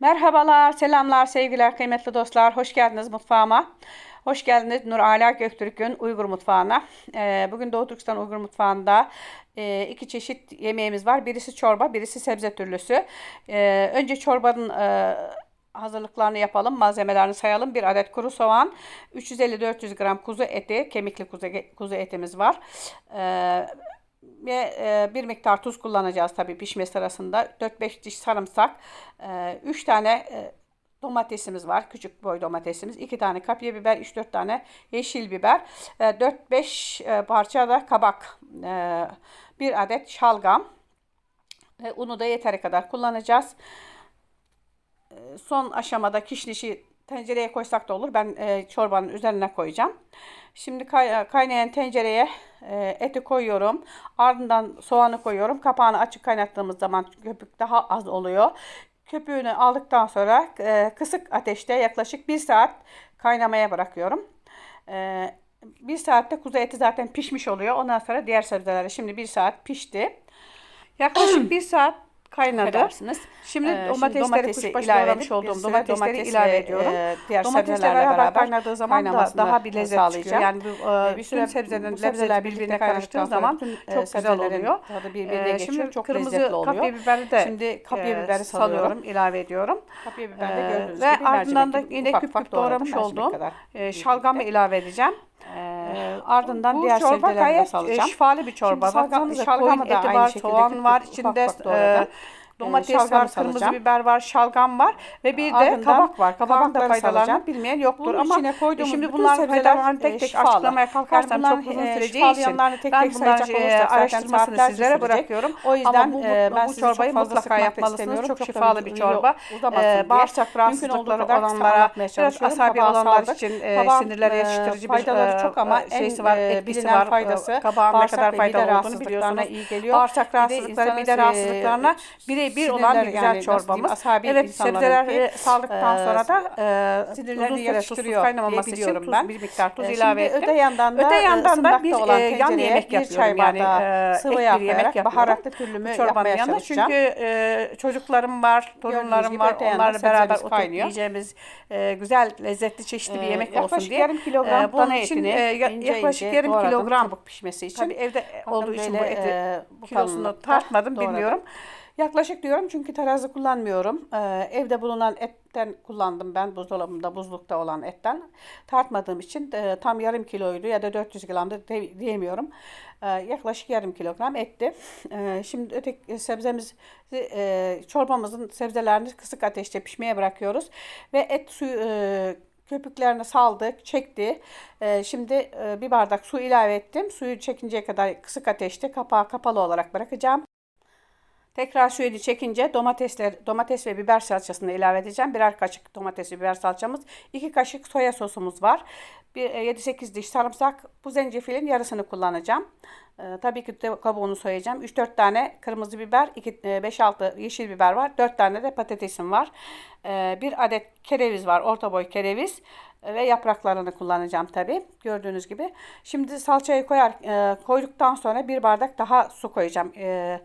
Merhabalar, selamlar, sevgiler, kıymetli dostlar. Hoş geldiniz mutfağıma. Hoş geldiniz Nur Ala Göktürk'ün Uygur mutfağına. Ee, bugün Doğu Türkistan Uygur mutfağında e, iki çeşit yemeğimiz var. Birisi çorba, birisi sebze türlüsü. Ee, önce çorbanın e, hazırlıklarını yapalım. Malzemelerini sayalım. Bir adet kuru soğan, 350-400 gram kuzu eti, kemikli kuzu, kuzu etimiz var. Ee, ve e, bir miktar tuz kullanacağız tabii pişme sırasında. 4-5 diş sarımsak, 3 tane e, domatesimiz var. Küçük boy domatesimiz. 2 tane kapya biber, 3-4 tane yeşil biber, 4-5 e, parça da kabak, bir adet şalgam. Unu da yeteri kadar kullanacağız. Son aşamada kişnişi tencereye koysak da olur. Ben çorbanın üzerine koyacağım. Şimdi kaynayan tencereye e, eti koyuyorum. Ardından soğanı koyuyorum. Kapağını açık kaynattığımız zaman köpük daha az oluyor. Köpüğünü aldıktan sonra e, kısık ateşte yaklaşık 1 saat kaynamaya bırakıyorum. E, 1 saatte kuzu eti zaten pişmiş oluyor. Ondan sonra diğer sebzeleri şimdi 1 saat pişti. Yaklaşık 1 saat kaynadı. Affedersiniz. Şimdi Ee, domatesleri domatesi kuşbaşı ilave doğramış olduğum domatesleri domates ilave ve, ediyorum. e, diğer Domatesle sebzelerle beraber, kaynadığı zaman da daha bir lezzet sağlayacak. çıkıyor. Yani bu e, bir süre sebzenin sebzeler birbirine karıştığı zaman e, çok güzel oluyor. tadı birbirine Ee, geçiyor. Şimdi Çok kırmızı lezzetli oluyor. kapya biberi de Şimdi kapya e, biberi salıyorum, ilave ediyorum. Kapya Ee, biber de gördüğünüz ve gibi ardından da yine küp küp doğramış olduğum e, şalgamı ilave edeceğim. Ee, Ardından bu diğer çorba sebzeleri de gayet, e, salacağım. şifalı bir çorba. Şimdi şalgamı koyun da eti aynı var, şekilde soğan küp var, küp içinde ufak ufak doğradım. e, domates şalgamı var, kırmızı biber var, şalgam var ve bir de kabak var. Kabağın da faydalarını bilmeyen yoktur Bunun ama içine koyduğumuz şimdi bunlar faydalarını e, tek tek şifalı. açıklamaya kalkarsam çok uzun e, süreceği için tek ben e, zaten araştırmasını sizlere bırakıyorum. O yüzden bu, e, ben bu çorbayı mutlaka yapmalısınız. Çok şifalı bir çorba. Ee, bağırsak rahatsızlıkları olanlara, biraz asabi olanlar için e, Kabağın, sinirleri e, yetiştirici bir faydaları e, çok ama e, şeysi var, e, etkisi var. faydası E, Kabağın ne kadar faydalı olduğunu biliyorsunuz. rahatsızlıklarına iyi geliyor. Bağırsak rahatsızlıkları, mide insanın, e, birebir olan bir güzel yani çorbamız. asabi Evet insanların sebzeleri ki, saldıktan e, sonra da e, uzun süre tuzsuz yatıştırıyor kaynamaması için tuz, ben. bir miktar tuz E, ilave ettim. öte yandan da, Öte e, yandan da bir olan e, yan yemek bir yapıyorum. çay Yani bardağı e, sıvı yağ bir yemek baharatlı türlümü yapmaya yanında çünkü e, çocuklarım var, torunlarım var. Onlarla beraber oturup yiyeceğimiz e, güzel, lezzetli, çeşitli bir yemek olsun yaklaşık diye. yarım kilogram E, bunun dana için e, yaklaşık ince yarım kilogram pişmesi için. Tabii evde olduğu için bu eti e, kilosunu tartmadım bilmiyorum. Yaklaşık diyorum çünkü terazi kullanmıyorum. Ee, evde bulunan etten kullandım ben buzdolabımda buzlukta olan etten. Tartmadığım için e, tam yarım kiloydu ya da 400 gramdı diyemiyorum. Ee, yaklaşık yarım kilogram etti. Ee, şimdi öteki sebzemiz e, çorbamızın sebzelerini kısık ateşte pişmeye bırakıyoruz ve et suyu e, köpüklerini saldı, çekti. Ee, şimdi e, bir bardak su ilave ettim. Suyu çekinceye kadar kısık ateşte kapağı kapalı olarak bırakacağım. Tekrar suyunu çekince domatesler, domates ve biber salçasını ilave edeceğim. Birer kaşık domates ve biber salçamız. 2 kaşık soya sosumuz var. Bir, e, 7-8 diş sarımsak. Bu zencefilin yarısını kullanacağım. Ee, tabii ki de kabuğunu soyacağım. 3-4 tane kırmızı biber, 5-6 yeşil biber var. 4 tane de patatesim var. Ee, bir adet kereviz var. Orta boy kereviz ve yapraklarını kullanacağım tabi gördüğünüz gibi. Şimdi salçayı koyar e, koyduktan sonra bir bardak daha su koyacağım. E,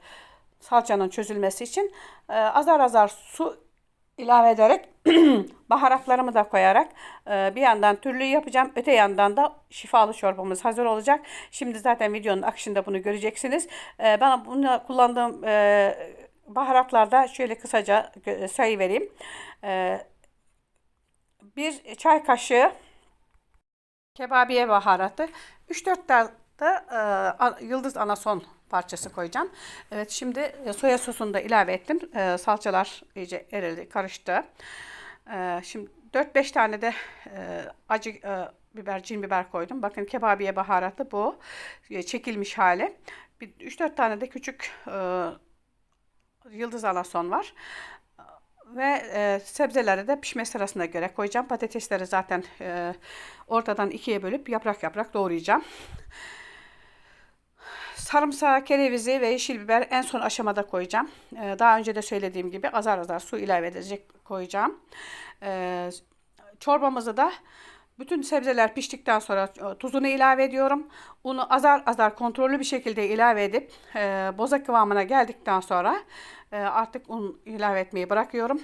salçanın çözülmesi için e, azar azar su ilave ederek baharatlarımı da koyarak e, bir yandan türlü yapacağım. Öte yandan da şifalı çorbamız hazır olacak. Şimdi zaten videonun akışında bunu göreceksiniz. E, ben bunu kullandığım e, baharatlarda şöyle kısaca sayı vereyim. E, bir çay kaşığı kebabiye baharatı, 3-4 tane de e, yıldız anason parçası koyacağım. Evet şimdi e, soya sosunu da ilave ettim. E, salçalar iyice erildi, karıştı. E, şimdi 4-5 tane de acı biber, cin biber koydum. Bakın kebabiye baharatı bu. Çekilmiş hali. 3-4 tane de küçük e, yıldız anason var. Ve e, sebzeleri de pişme sırasına göre koyacağım. Patatesleri zaten e, ortadan ikiye bölüp yaprak yaprak doğrayacağım. Sarımsağı, kerevizi ve yeşil biber en son aşamada koyacağım. Ee, daha önce de söylediğim gibi azar azar su ilave edecek koyacağım. Ee, çorbamızı da bütün sebzeler piştikten sonra e, tuzunu ilave ediyorum. Unu azar azar kontrollü bir şekilde ilave edip e, boza kıvamına geldikten sonra e, artık un ilave etmeyi bırakıyorum.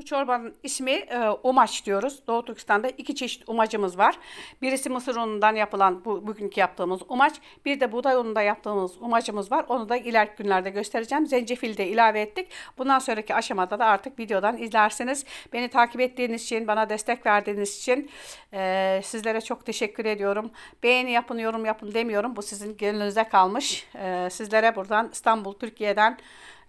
Bu çorbanın ismi e, umaç diyoruz. Doğu Türkistan'da iki çeşit umacımız var. Birisi mısır unundan yapılan bu bugünkü yaptığımız umaç. Bir de buğday ununda yaptığımız umacımız var. Onu da ileriki günlerde göstereceğim. Zencefil de ilave ettik. Bundan sonraki aşamada da artık videodan izlersiniz. Beni takip ettiğiniz için, bana destek verdiğiniz için e, sizlere çok teşekkür ediyorum. Beğeni yapın, yorum yapın demiyorum. Bu sizin gönlünüze kalmış. E, sizlere buradan İstanbul, Türkiye'den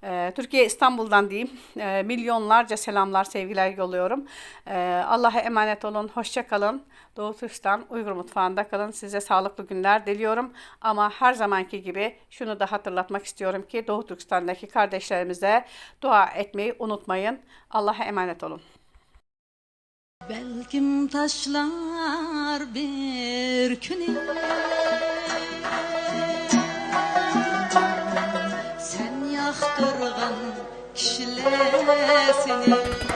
ee, Türkiye İstanbul'dan diyeyim. Ee, milyonlarca selamlar, sevgiler yolluyorum. Ee, Allah'a emanet olun. Hoşça kalın. Doğu Türkistan Uygur Mutfağı'nda kalın. Size sağlıklı günler diliyorum. Ama her zamanki gibi şunu da hatırlatmak istiyorum ki Doğu Türkistan'daki kardeşlerimize dua etmeyi unutmayın. Allah'a emanet olun. Belkim taşlar bir gün Senhor.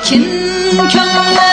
Lekin gönlüm